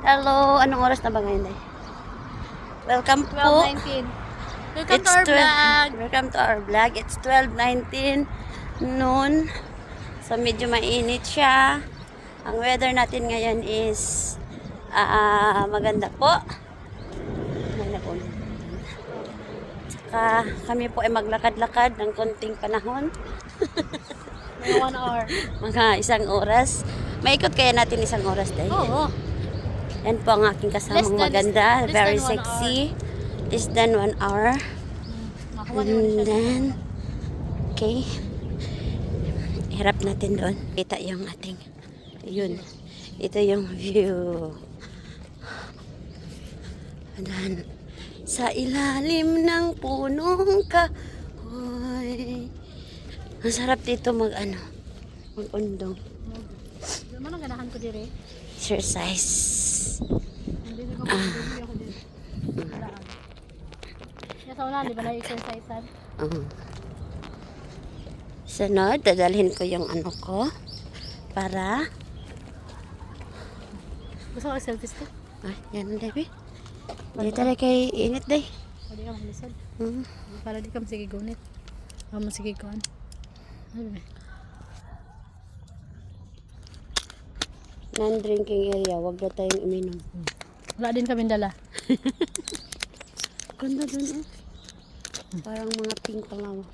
Hello, anong oras na ba ngayon, Day? Welcome po. 12.19. Welcome It's to our 12 vlog. Welcome to our vlog. It's 12.19 noon. So, medyo mainit siya. Ang weather natin ngayon is ah, maganda po. Maganda po. Saka kami po ay maglakad-lakad ng konting panahon. May one hour. Mga isang oras. Maikot kaya natin isang oras dahil. Oo. Yan po ang aking kasamang than- maganda. less Very sexy. Less than one hour. Naman And then, okay. Hirap natin doon. Kita yung ating, yun. Ito yung view. And then, sa ilalim ng punong kahoy. Ang sarap dito mag, ano, mag-undong. Ano ang ganahan ko dire? Exercise. Hindi hindi na-exercisean? Oo. Sunod, dadalhin ko yung ano ko para Gusto ko selfie stick? Ah, yan ang Debbie. Hindi talaga kay init day. Pwede ka malisod. Hmm. Para di ka. O masige kuhan. Ano ba? Non-drinking area, wag na tayong uminom. Wala din kami dala. Ganda dun eh. Parang mga pink pangawa.